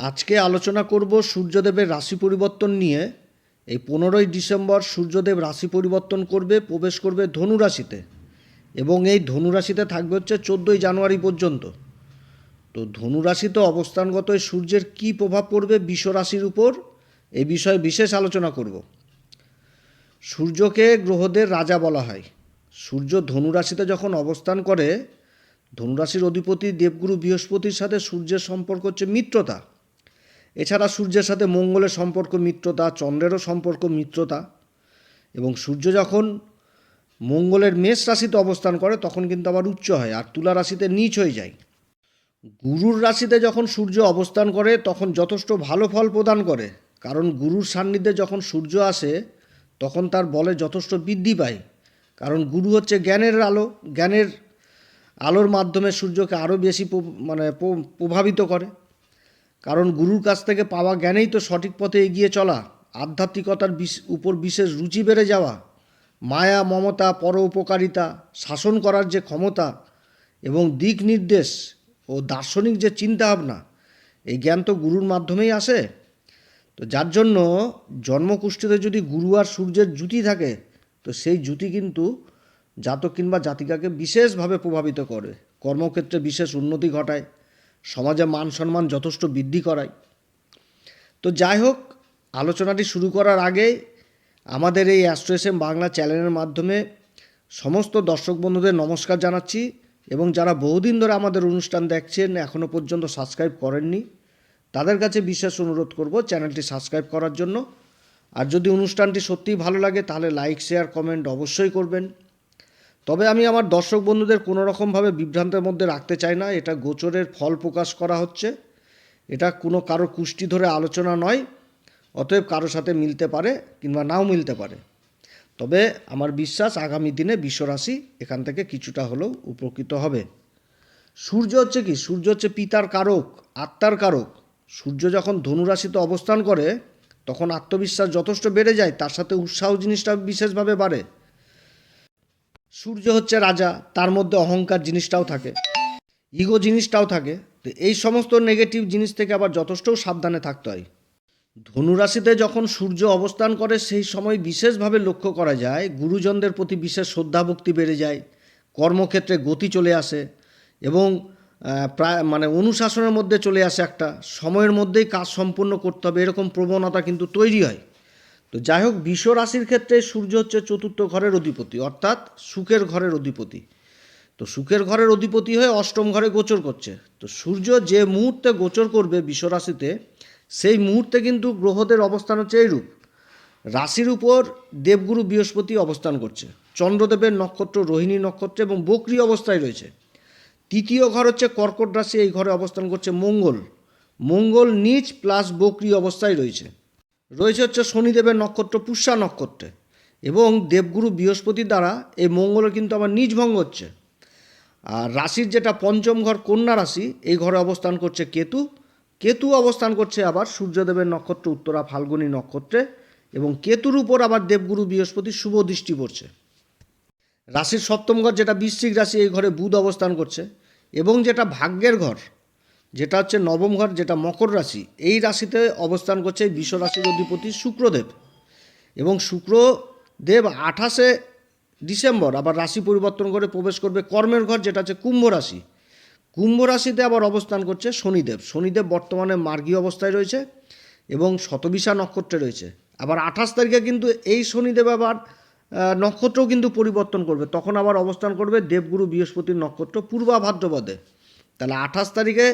আজকে আলোচনা করব সূর্যদেবের রাশি পরিবর্তন নিয়ে। এই পনেরোই ডিসেম্বর সূর্যদেব রাশি পরিবর্তন করবে, প্রবেশ করবে ধনুরাশিতে এবং এই ধনুরাশিতে থাকবে হচ্ছে চোদ্দোই জানুয়ারি পর্যন্ত। তো ধনু রাশিতে অবস্থানগত সূর্যের কী প্রভাব পড়বে বিশ্ব রাশির উপর এই বিষয়ে বিশেষ আলোচনা করব। সূর্যকে গ্রহদের রাজা বলা হয়। সূর্য ধনুরাশিতে যখন অবস্থান করে ধনুরাশির অধিপতি দেবগুরু বৃহস্পতির সাথে সূর্যের সম্পর্ক হচ্ছে মিত্রতা। এছাড়া সূর্যের সাথে মঙ্গলের সম্পর্ক মিত্রতা, চন্দ্রেরও সম্পর্ক মিত্রতা। এবং সূর্য যখন মঙ্গলের মেষ রাশিতে অবস্থান করে, তখন কিন্তু আবার উচ্চ হয় আর তুলা রাশিতে নিচ হয়ে যায়। গুরুর রাশিতে যখন সূর্য অবস্থান করে, তখন যথেষ্ট ভালো ফল প্রদান করে। কারণ গুরুর সান্নিধ্যে যখন সূর্য আসে, তখন তার বলে যথেষ্ট বৃদ্ধি পায়। কারণ গুরু হচ্ছে জ্ঞানের আলো, জ্ঞানের আলোর মাধ্যমে সূর্যকে আরও বেশি মানে প্রভাবিত করে। কারণ গুরুর কাছ থেকে পাওয়া জ্ঞানেই তো সঠিক পথে এগিয়ে চলা, আধ্যাত্মিকতার উপর বিশেষ রুচি বেড়ে যাওয়া, মায়া, মমতা, পর উপকারিতা, শাসন করার যে ক্ষমতা এবং দিক নির্দেশ ও দার্শনিক যে চিন্তাভাবনা, এই জ্ঞান তো গুরুর মাধ্যমেই আসে। তো যার জন্য জন্মকুষ্ঠিতে যদি গুরু আর সূর্যের জুতি থাকে, তো সেই জুতি কিন্তু জাতক কিংবা জাতিকাকে বিশেষভাবে প্রভাবিত করে। কর্মক্ষেত্রে বিশেষ উন্নতি ঘটায়। সমাজে মান সম্মান যথেষ্ট বৃদ্ধি করায়। তো যাই হোক, আলোচনাটি শুরু করার আগে আমাদের এই অ্যাস্ট্রোএসএম বাংলা চ্যানেলের মাধ্যমে সমস্ত দর্শক বন্ধুদের নমস্কার জানাচ্ছি এবং যারা বহুদিন ধরে আমাদের অনুষ্ঠান দেখছেন এখনও পর্যন্ত সাবস্ক্রাইব করেননি, তাদের কাছে বিশেষ অনুরোধ করব চ্যানেলটি সাবস্ক্রাইব করার জন্য। আর যদি অনুষ্ঠানটি সত্যিই ভালো লাগে, তাহলে লাইক, শেয়ার, কমেন্ট অবশ্যই করবেন। তবে আমি আমার দর্শক বন্ধুদের কোনো রকমভাবে বিভ্রান্তের মধ্যে রাখতে চাই না, এটা গোচরের ফল প্রকাশ করা হচ্ছে। এটা কোনো কারও কুষ্টি ধরে আলোচনা নয়, অতএব কারোর সাথে মিলতে পারে কিংবা নাও মিলতে পারে। তবে আমার বিশ্বাস আগামী দিনে বিশ্বরাশি এখান থেকে কিছুটা হলেও উপকৃত হবে। সূর্য হচ্ছে কি? সূর্য হচ্ছে পিতার কারক, আত্মার কারক। সূর্য যখন ধনুরাশিতে অবস্থান করে, তখন আত্মবিশ্বাস যথেষ্ট বেড়ে যায়, তার সাথে উৎসাহ জিনিসটা বিশেষভাবে বাড়ে। সূর্য হচ্ছে রাজা, তার মধ্যে অহংকার জিনিসটাও থাকে ইগো জিনিসটাও থাকে, তো এই সমস্ত নেগেটিভ জিনিস থেকে আবার যথেষ্ট সাবধানে থাকতে হয়। ধনুরাশিতে যখন সূর্য অবস্থান করে, সেই সময় বিশেষভাবে লক্ষ্য করা যায়, গুরুজনদের প্রতি বিশেষ শ্রদ্ধাভক্তি বেড়ে যায়, কর্মক্ষেত্রে গতি চলে আসে এবং প্রায় মানে অনুশাসনের মধ্যে চলে আসে একটা, সময়ের মধ্যেই কাজ সম্পূর্ণ করতে হবে, এরকম প্রবণতা কিন্তু তৈরি হয়। তো যাই হোক বিশ্ব রাশির ক্ষেত্রে সূর্য হচ্ছে চতুর্থ ঘরের অধিপতি, অর্থাৎ সুখের ঘরের অধিপতি। তো সুখের ঘরের অধিপতি হয়ে অষ্টম ঘরে গোচর করছে। তো সূর্য যে মুহূর্তে গোচর করবে বিশ্বরাশিতে সেই মুহূর্তে কিন্তু গ্রহদের অবস্থান হচ্ছে এইরূপ। রাশির উপর দেবগুরু বৃহস্পতি অবস্থান করছে। চন্দ্রদেবের নক্ষত্র রোহিণী নক্ষত্র এবং বক্রি অবস্থায় রয়েছে। তৃতীয় ঘর হচ্ছে কর্কট রাশি, এই ঘরে অবস্থান করছে মঙ্গল। মঙ্গল নিচ প্লাস বক্রি অবস্থায় রয়েছে। রয়েছে হচ্ছে শনিদেবের নক্ষত্র, পুষ্যা নক্ষত্রে। এবং দেবগুরু বৃহস্পতির দ্বারা এই মঙ্গলের কিন্তু আবার নিজ ভঙ্গ হচ্ছে। আর রাশির যেটা পঞ্চম ঘর কন্যা রাশি, এই ঘরে অবস্থান করছে কেতু। কেতু অবস্থান করছে আবার সূর্যদেবের নক্ষত্র, উত্তরা ফাল্গুনী নক্ষত্রে। এবং কেতুর উপর আবার দেবগুরু বৃহস্পতি শুভ দৃষ্টি পড়ছে। রাশির সপ্তম ঘর যেটা বৃশ্চিক রাশি, এই ঘরে বুধ অবস্থান করছে। এবং যেটা ভাগ্যের ঘর যেটা হচ্ছে নবম ঘর, যেটা মকর রাশি, এই রাশিতে অবস্থান করছে বিশ্ব রাশির অধিপতি শুক্রদেব। এবং শুক্রদেব আঠাশে ডিসেম্বর, আবার রাশি পরিবর্তন করে প্রবেশ করবে কর্মের ঘর, যেটা হচ্ছে কুম্ভ রাশি। কুম্ভ রাশিতে আবার অবস্থান করছে শনিদেব। শনিদেব বর্তমানে মার্গী অবস্থায় রয়েছে এবং শতবিশা নক্ষত্রে রয়েছে। আবার আঠাশ তারিখে কিন্তু এই শনিদেব আবার নক্ষত্রও কিন্তু পরিবর্তন করবে। তখন আবার অবস্থান করবে দেবগুরু বৃহস্পতির নক্ষত্র পূর্বা ভাদ্রপদে তাহলে আঠাশ তারিখে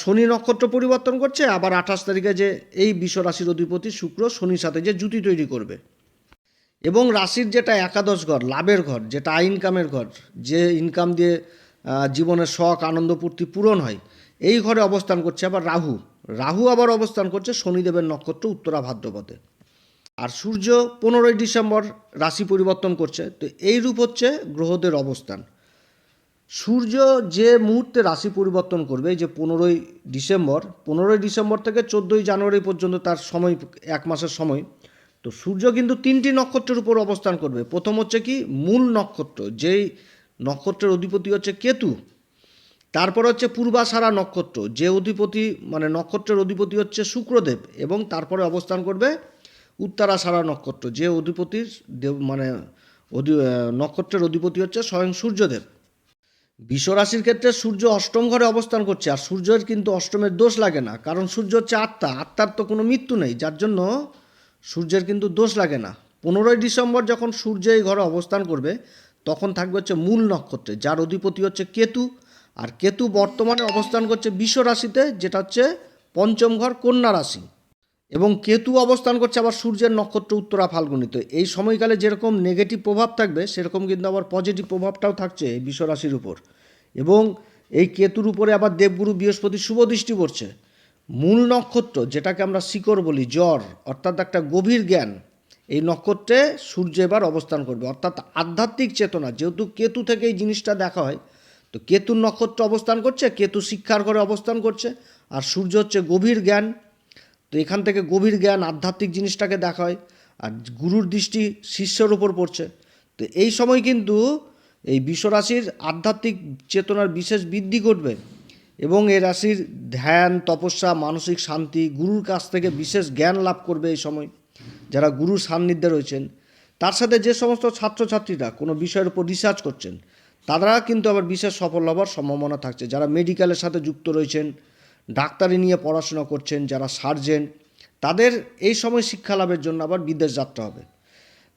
শনি নক্ষত্র পরিবর্তন করছে, আবার আঠাশ তারিখে যে এই বিশ্ব রাশির অধিপতি শুক্র শনির সাথে যে জুতি তৈরি করবে। এবং রাশির যেটা একাদশ ঘর, লাভের ঘর, যেটা আই ইনকামের ঘর, যে ইনকাম দিয়ে জীবনের শখ, আনন্দ পূর্তি পূরণ হয়, এই ঘরে অবস্থান করছে আবার রাহু। রাহু আবার অবস্থান করছে শনিদেবের নক্ষত্র উত্তরা ভাদ্রপদে। আর সূর্য পনেরোই ডিসেম্বর রাশি পরিবর্তন করছে, তো এই রূপ হচ্ছে গ্রহদের অবস্থান। সূর্য যে মুহূর্তে রাশি পরিবর্তন করবে যে পনেরোই ডিসেম্বর পনেরোই ডিসেম্বর থেকে চোদ্দোই জানুয়ারি পর্যন্ত তার সময়, এক মাসের সময়, তো সূর্য কিন্তু তিনটি নক্ষত্রের উপর অবস্থান করবে। প্রথম হচ্ছে কি? মূল নক্ষত্র, যেই নক্ষত্রের অধিপতি হচ্ছে কেতু। তারপর হচ্ছে পূর্বাষাঢ়া নক্ষত্র, যে অধিপতি মানে নক্ষত্রের অধিপতি হচ্ছে শুক্রদেব এবং তারপরে অবস্থান করবে উত্তরাষাঢ়া নক্ষত্র, যে অধিপতির দেব মানে অধি নক্ষত্রের অধিপতি হচ্ছে স্বয়ং সূর্যদেব। বিশ্বরাশির ক্ষেত্রে সূর্য অষ্টম ঘরে অবস্থান করছে, আর সূর্যের কিন্তু অষ্টমের দোষ লাগে না, কারণ সূর্য হচ্ছে আত্মা, আত্মার তো কোনো মৃত্যু নেই, যার জন্য সূর্যের কিন্তু দোষ লাগে না। পনেরোই ডিসেম্বর যখন সূর্য এই ঘরে অবস্থান করবে, তখন থাকবে হচ্ছে মূল নক্ষত্রে, যার অধিপতি হচ্ছে কেতু, আর কেতু বর্তমানে অবস্থান করছে বিশ্ব রাশিতে, যেটা হচ্ছে পঞ্চম ঘর কন্যা রাশি। এবং কেতু অবস্থান করছে আবার সূর্যের নক্ষত্র উত্তরা ফাল্গুনিতে। এই সময়কালে যেরকম নেগেটিভ প্রভাব থাকবে, সেরকম কিন্তু আবার পজিটিভ প্রভাবটাও থাকছে এই বিশ্ব রাশির উপর। এবং এই কেতুর উপরে আবার দেবগুরু বৃহস্পতি শুভ দৃষ্টি পড়ছে। মূল নক্ষত্র, যেটাকে আমরা শিকড় বলি, জ্বর, অর্থাৎ একটা গভীর জ্ঞান, এই নক্ষত্রে সূর্য এবার অবস্থান করবে। অর্থাৎ আধ্যাত্মিক চেতনা, যেহেতু কেতু থেকে এই জিনিসটা দেখা হয়, তো কেতুর নক্ষত্র অবস্থান করছে, কেতু শিক্ষার ঘরে অবস্থান করছে, আর সূর্য হচ্ছে গভীর জ্ঞান তো এখান থেকে গভীর জ্ঞান, আধ্যাত্মিক জিনিসটাকে দেখা হয় আর গুরুর দৃষ্টি শিষ্যের ওপর পড়ছে। তো এই সময় কিন্তু এই বিশ্বরাশির আধ্যাত্মিক চেতনার বিশেষ বৃদ্ধি ঘটবে এবং এই রাশির ধ্যান, তপস্যা, মানসিক শান্তি, গুরুর কাছ থেকে বিশেষ জ্ঞান লাভ করবে এই সময় যারা গুরুর সান্নিধ্যে রয়েছেন। তার সাথে যে সমস্ত ছাত্রছাত্রীরা কোনো বিষয়ের উপর রিসার্চ করছেন, তারা কিন্তু আবার বিশেষ সফল হবার সম্ভাবনা থাকছে। যারা মেডিকেলের সাথে যুক্ত রয়েছেন ডাক্তারি নিয়ে পড়াশোনা করছেন, যারা সার্জেন, তাদের এই সময় শিক্ষা লাভের জন্য আবার বিদেশ যাত্রা হবে।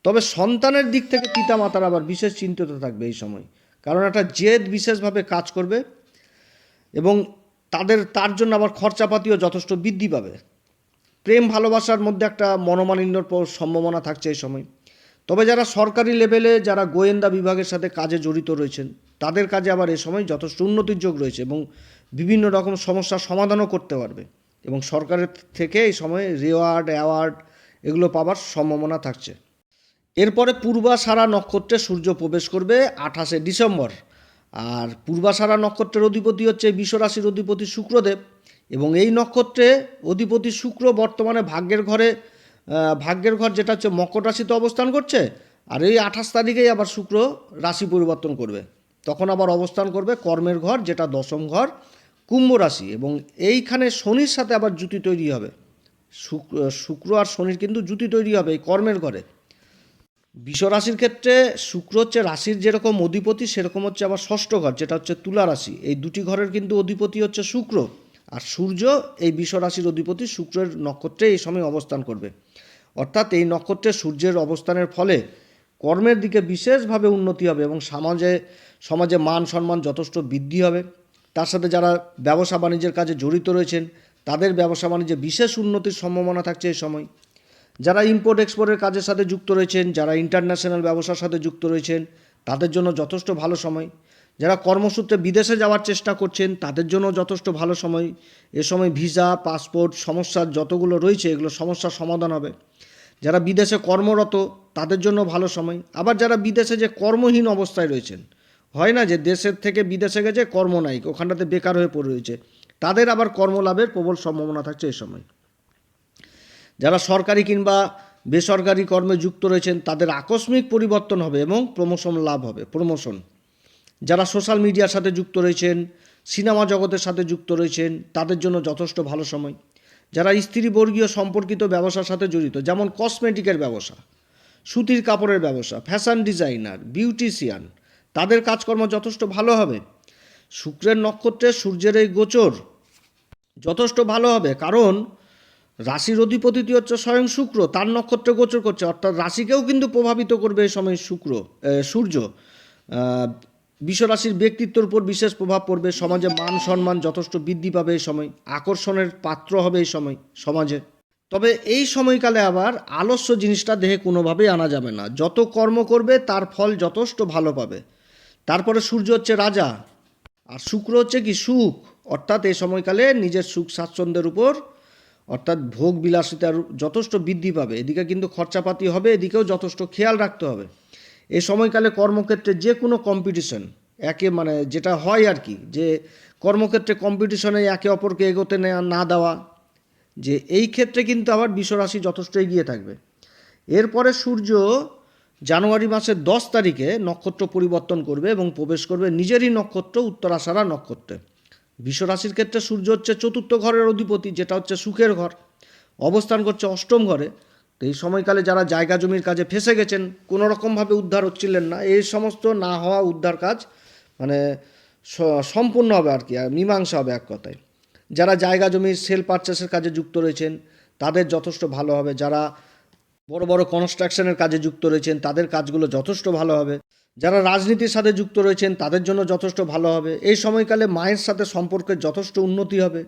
তবে সন্তানের দিক থেকে পিতামাতার আবার বিশেষ চিন্তিত থাকবে এই সময়, কারণ একটা জেদ বিশেষভাবে কাজ করবে এবং তাদের, তার জন্য আবার খরচাপাতিও যথেষ্ট বৃদ্ধি পাবে। প্রেম ভালোবাসার মধ্যে একটা মনোমালিন্যর সম্ভাবনা থাকছে এই সময়। তবে যারা সরকারি লেভেলে, যারা গোয়েন্দা বিভাগের সাথে কাজে জড়িত রয়েছেন, তাদের কাজে আবার এ সময় যথেষ্ট উন্নতির যোগ রয়েছে এবং বিভিন্ন রকম সমস্যার সমাধানও করতে পারবে। এবং সরকারের থেকে এই সময়ে রিওয়ার্ড, অ্যাওয়ার্ড এগুলো পাবার সম্ভাবনা থাকছে। এরপরে পূর্বাষাঢ়া নক্ষত্রে সূর্য প্রবেশ করবে আঠাশে ডিসেম্বর। আর পূর্বাষাঢ়া নক্ষত্রের অধিপতি হচ্ছে বিশ্বরাশির অধিপতি শুক্রদেব। এবং এই নক্ষত্রে অধিপতি শুক্র বর্তমানে ভাগ্যের ঘরে ভাগ্যের ঘর যেটা হচ্ছে মকর রাশিতে অবস্থান করছে, আর এই আঠাশ তারিখেই আবার শুক্র রাশি পরিবর্তন করবে। তখন আবার অবস্থান করবে কর্মের ঘর, যেটা দশম ঘর। কুম্ভ রাশি এবং এইখানে শনির সাথে আবার জুতি তৈরি হবে। শুক্র শুক্র আর শনির কিন্তু জুতি তৈরি হবে এই কর্মের ঘরে। রাশির ক্ষেত্রে শুক্র হচ্ছে রাশির যেরকম অধিপতি, সেরকম হচ্ছে আবার ষষ্ঠ ঘর, যেটা হচ্ছে তুলা রাশি। এই দুটি ঘরের কিন্তু অধিপতি হচ্ছে শুক্র। আর সূর্য এই রাশির অধিপতি শুক্রের নক্ষত্রে এই সময় অবস্থান করবে। অর্থাৎ এই নক্ষত্রে সূর্যের অবস্থানের ফলে কর্মের দিকে বিশেষভাবে উন্নতি হবে এবং সমাজে সমাজে মান সম্মান যথেষ্ট বৃদ্ধি হবে। তার সাথে যারা ব্যবসা বাণিজ্যের কাজে জড়িত রয়েছেন, তাদের ব্যবসা বাণিজ্যে বিশেষ উন্নতির সম্ভাবনা থাকছে এই সময়। যারা ইম্পোর্ট এক্সপোর্টের কাজের সাথে যুক্ত রয়েছেন, যারা ইন্টারন্যাশনাল ব্যবসার সাথে যুক্ত রয়েছেন, তাদের জন্য যথেষ্ট ভালো সময়। যারা কর্মসূত্রে বিদেশে যাওয়ার চেষ্টা করছেন, তাদের জন্য যথেষ্ট ভালো সময়। এ সময় ভিসা পাসপোর্ট সমস্যার যতগুলো রয়েছে, এগুলো সমস্যার সমাধান হবে। যারা বিদেশে কর্মরত, তাদের জন্য ভালো সময়। আবার যারা বিদেশে যে কর্মহীন অবস্থায় রয়েছেন হয় না যে দেশের থেকে বিদেশে গেছে, কর্ম নাই, ওখানটাতে বেকার হয়ে পড়ে রয়েছে। তাদের আবার কর্মলাভের প্রবল সম্ভাবনা থাকছে এই সময়। যারা সরকারি কিংবা বেসরকারি কর্মে যুক্ত রয়েছেন, তাদের আকস্মিক পরিবর্তন হবে এবং প্রমোশন লাভ হবে প্রমোশন যারা সোশ্যাল মিডিয়ার সাথে যুক্ত রয়েছেন সিনেমা জগতের সাথে যুক্ত রয়েছেন, তাদের জন্য যথেষ্ট ভালো সময়। যারা স্ত্রীবর্গীয় সম্পর্কিত ব্যবসার সাথে জড়িত, যেমন কসমেটিকের ব্যবসা, সুতির কাপড়ের ব্যবসা ফ্যাশন ডিজাইনার বিউটিশিয়ান তাদের কাজকর্ম যথেষ্ট ভালো হবে। শুক্রের নক্ষত্রে সূর্যের এই গোচর যথেষ্ট ভালো হবে কারণ রাশির অধিপতি হচ্ছে স্বয়ং শুক্র, তার নক্ষত্রে গোচর করছে। অর্থাৎ রাশিকেও কিন্তু প্রভাবিত করবে এই সময় শুক্র সূর্য। বিশ্বরাশির ব্যক্তিত্বের উপর বিশেষ প্রভাব পড়বে। সমাজে মান সম্মান যথেষ্ট বৃদ্ধি পাবে এই সময়। আকর্ষণের পাত্র হবে এই সময় সমাজে। তবে এই সময়কালে আবার আলস্য জিনিসটা দেহে কোনোভাবেই আনা যাবে না। যত কর্ম করবে, তার ফল যথেষ্ট ভালো পাবে। তারপরে সূর্য হচ্ছে রাজা, আর শুক্র হচ্ছে কি সুখ। অর্থাৎ এই সময়কালে নিজের সুখ স্বাচ্ছন্দ্যের উপর, অর্থাৎ ভোগ বিলাসিতার যথেষ্ট বৃদ্ধি পাবে। এদিকে কিন্তু খরচাপাতি হবে, এদিকেও যথেষ্ট খেয়াল রাখতে হবে। এই সময়কালে কর্মক্ষেত্রে যে কোনো কম্পিটিশন একে মানে যেটা হয় আর কি, যে কর্মক্ষেত্রে কম্পিটিশনে একে অপরকে এগোতে না দেওয়া, যে এই ক্ষেত্রে কিন্তু আবার বিশ্বরাশি যথেষ্ট এগিয়ে থাকবে। এরপরে সূর্য জানুয়ারি মাসের দশ তারিখে নক্ষত্র পরিবর্তন করবে এবং প্রবেশ করবে নিজেরই নক্ষত্র উত্তরাষাঢ়া নক্ষত্রে। বিশ্বরাশির ক্ষেত্রে সূর্য হচ্ছে চতুর্থ ঘরের অধিপতি, যেটা হচ্ছে সুখের ঘর। অবস্থান করছে অষ্টম ঘরে। তো এই সময়কালে যারা জায়গা জমির কাজে ফেসে গেছেন, কোনো রকমভাবে উদ্ধার হচ্ছিলেন না। এই সমস্ত না হওয়া উদ্ধার কাজ মানে সম্পূর্ণ হবে আর কি মীমাংসা হবে এক কথায়। যারা জায়গা জমির সেল পারচেসের কাজে যুক্ত রয়েছেন, তাদের যথেষ্ট ভালো হবে। যারা বড় বড় কনস্ট্রাকশনের কাজে যুক্ত রয়েছেন, তাদের কাজগুলো যথেষ্ট ভালো হবে। যারা রাজনীতির সাথে যুক্ত রয়েছেন, তাদের জন্য যথেষ্ট ভালো হবে। এই সময়কালে মায়ের সাথে সম্পর্কের যথেষ্ট উন্নতি হবে।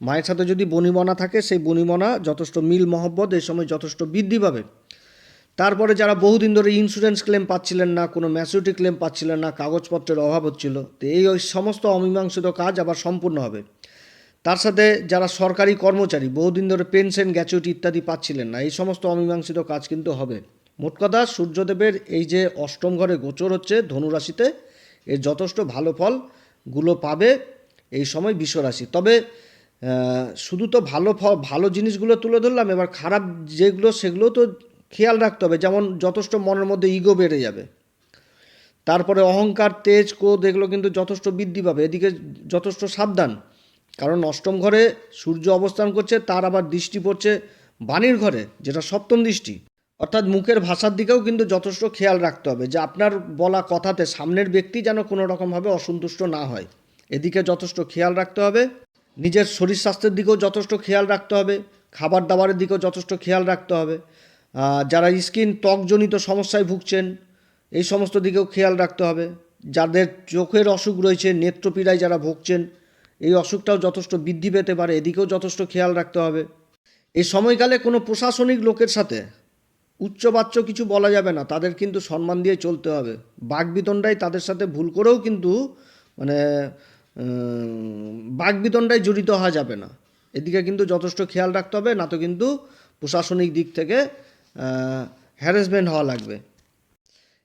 মায়ের সাথে যদি বনিমনা থাকে, সেই বনিমনা যথেষ্ট মিল মহব্বত, এই সময় যথেষ্ট বৃদ্ধি পাবে। তারপরে যারা বহুদিন ধরে ইন্স্যুরেন্স ক্লেম পাচ্ছিলেন না, কোনো ম্যাচুরিটি ক্লেম পাচ্ছিলেন না, কাগজপত্রের অভাব হচ্ছিল, তো এই সমস্ত অমীমাংসিত কাজ আবার সম্পূর্ণ হবে। তার সাথে যারা সরকারি কর্মচারী, বহুদিন ধরে পেনশন, গ্যাচুইটি ইত্যাদি পাচ্ছিলেন না, এই সমস্ত অমীমাংসিত কাজ কিন্তু হবে। মোট কথা, সূর্যদেবের এই যে অষ্টম ঘরে গোচর হচ্ছে ধনুরাশিতে, এর যথেষ্ট ভালো ফলগুলো পাবে এই সময় বিশ্বরাশি। তবে শুধু তো ভালো ফল, ভালো জিনিসগুলো তুলে ধরলাম, এবার খারাপ যেগুলো সেগুলো তো খেয়াল রাখতে হবে, যেমন যথেষ্ট মনের মধ্যে ইগো বেড়ে যাবে। তারপরে অহংকার, তেজ, ক্রোধ, এগুলো কিন্তু যথেষ্ট বৃদ্ধি পাবে, এদিকে যথেষ্ট সাবধান। কারণ অষ্টম ঘরে সূর্য অবস্থান করছে, তার আবার দৃষ্টি পড়ছে বাণীর ঘরে, যেটা সপ্তম দৃষ্টি। অর্থাৎ মুখের ভাষার দিকেও কিন্তু যথেষ্ট খেয়াল রাখতে হবে যে আপনার বলা কথাতে সামনের ব্যক্তি যেন কোনো রকমভাবে অসন্তুষ্ট না হয়। এদিকে যথেষ্ট খেয়াল রাখতে হবে। নিজের শরীর স্বাস্থ্যের দিকেও যথেষ্ট খেয়াল রাখতে হবে। খাবার দাবারের দিকেও যথেষ্ট খেয়াল রাখতে হবে। যারা স্কিন ত্বকজনিত সমস্যায় ভুগছেন, এই সমস্ত দিকেও খেয়াল রাখতে হবে। যাদের চোখের অসুখ রয়েছে, নেত্রপীড়ায় যারা ভুগছেন এই অসুখটাও যথেষ্ট বৃদ্ধি পেতে পারে এদিকেও যথেষ্ট খেয়াল রাখতে হবে। এই সময়কালে কোনো প্রশাসনিক লোকের সাথে উচ্চবাচ্য কিছু বলা যাবে না তাদের কিন্তু সম্মান দিয়ে চলতে হবে। বাগবিতণ্ডায় তাদের সাথে ভুল করেও কিন্তু মানে উম, বাগবিতণ্ডায় জড়িত হওয়া যাবে না। এদিকে কিন্তু যথেষ্ট খেয়াল রাখতে হবে না তো কিন্তু প্রশাসনিক দিক থেকে হ্যারাসমেন্ট হওয়া লাগবে।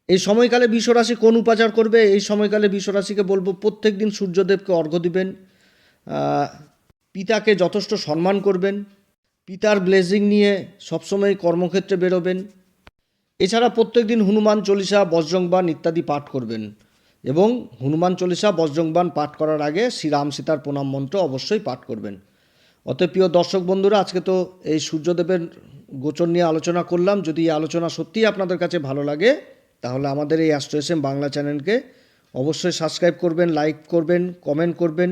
এই সময়কালে বিশ্বরাশি কোন উপাচার করবে? এই সময়কালে বিশ্বরাশিকে বলব প্রত্যেক দিন সূর্যদেবকে অর্ঘ্য দিবেন। পিতাকে যথেষ্ট সম্মান করবেন, পিতার ব্লেসিং নিয়ে সবসময় কর্মক্ষেত্রে বেরোবেন। এছাড়া প্রত্যেক দিন হনুমান চল্লিশা বজ্রংবান ইত্যাদি পাঠ করবেন এবং হনুমান চল্লিশা বজ্রংবান পাঠ করার আগে শ্রীরাম সীতার প্রণাম মন্ত্র অবশ্যই পাঠ করবেন। অতএব প্রিয় দর্শক বন্ধুরা, আজকে তো এই সূর্যদেবের গোচর নিয়ে আলোচনা করলাম। যদি এই আলোচনা সত্যিই আপনাদের কাছে ভালো লাগে, তাহলে আমাদের এই অ্যাস্ট্রোএসএম বাংলা চ্যানেলকে অবশ্যই সাবস্ক্রাইব করবেন লাইক করবেন কমেন্ট করবেন।